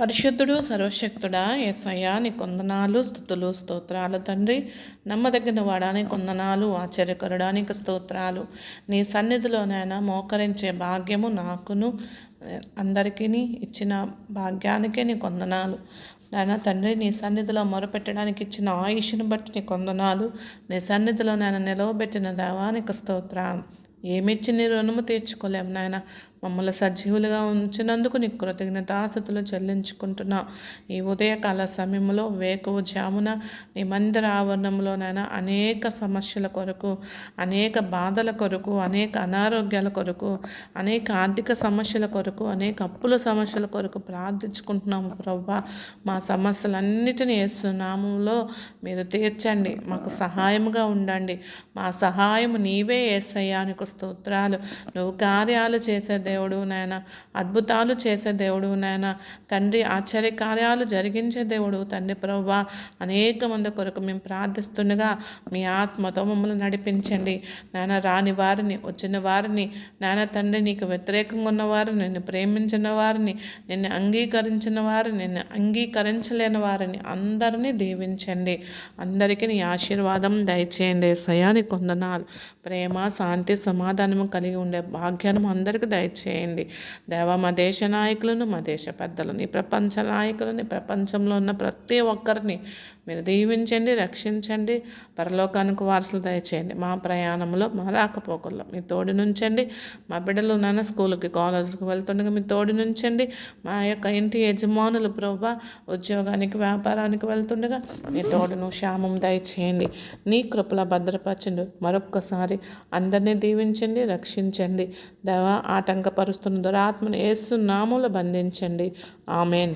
పరిశుద్ధుడు సర్వశక్తుడా ఏసయ్యా నీ కొందనాలు స్థుతులు స్తోత్రాలు తండ్రి. నమ్మదగిన వాడాని కొందనాలు ఆశ్చర్యకరుడానికి స్తోత్రాలు. నీ సన్నిధిలోనైనా మోకరించే భాగ్యము నాకును అందరికీ ఇచ్చిన భాగ్యానికే నీ కొందనాలు. నాయన తండ్రి నీ సన్నిధిలో మొరపెట్టడానికి ఇచ్చిన ఆయుష్ను బట్టి నీ కొందనాలు నీ సన్నిధిలో నేను నిలవబెట్టిన దేవానికి స్తోత్రాలు. ఏమిచ్చి నీ రుణము తీర్చుకోలేము నాయన. మమ్మల్ని సజీవులుగా ఉంచినందుకు నీకు కృతజ్ఞతాస్థుతులు చెల్లించుకుంటున్నా. ఈ ఉదయకాల సమయంలో వేకువ జామున నీ మందిర ఆవరణంలోనైనా అనేక సమస్యల కొరకు అనేక బాధల కొరకు అనేక అనారోగ్యాల కొరకు అనేక ఆర్థిక సమస్యల కొరకు అనేక అప్పుల సమస్యల కొరకు ప్రార్థించుకుంటున్నాము ప్రభా మా సమస్యలన్నిటినీ ఏసునామంలో మీరు తీర్చండి. మాకు సహాయముగా ఉండండి. మా సహాయం నీవే ఏసయ్యానికి స్తోత్రాలు. నువ్వు కార్యాలు చేసే దేవుడు నాయన అద్భుతాలు చేసే దేవుడు నాయన తండ్రి ఆశ్చర్య కార్యాలు జరిగించే దేవుడు తండ్రి ప్రవ్వ అనేక మంది కొరకు మేము ప్రార్థిస్తుండగా మీ ఆత్మతో మమ్మల్ని నడిపించండి. నాయన రాని వారిని వచ్చిన వారిని నాయన తండ్రి నీకు వ్యతిరేకంగా ఉన్నవారు నిన్ను ప్రేమించిన వారిని నిన్ను అంగీకరించిన వారిని నిన్ను అంగీకరించలేని వారిని అందరినీ దీవించండి. అందరికీ నీ ఆశీర్వాదం దయచేయండి. సయానికి కొందనాలు ప్రేమ శాంతి సమాధానము కలిగి ఉండే భాగ్యాన్ని అందరికీ దయచేయండి. చేయండి దేవ మా దేశ నాయకులను మా దేశ పెద్దలని ప్రపంచ నాయకులని ప్రపంచంలో ఉన్న ప్రతి ఒక్కరిని మీరు దీవించండి రక్షించండి పరలోకానికి వారసులు దయచేయండి. మా ప్రయాణంలో మా రాకపోకల్లో మీ తోడు నుంచండి. మా బిడ్డలు నాన్న స్కూల్కి కాలేజీకి వెళ్తుండగా మీ తోడు నుంచండి. మా యొక్క ఇంటి యజమానులు ప్రభా ఉద్యోగానికి వ్యాపారానికి వెళ్తుండగా మీ తోడును క్షామం దయచేయండి. నీ కృపల భద్రపరచండి. మరొక్కసారి అందరినీ దీవించండి. రక్షించండి. దేవ ఆటంకపరుస్తున్న దురాత్మను ఏసు నామూల బంధించండి. ఆమెన్.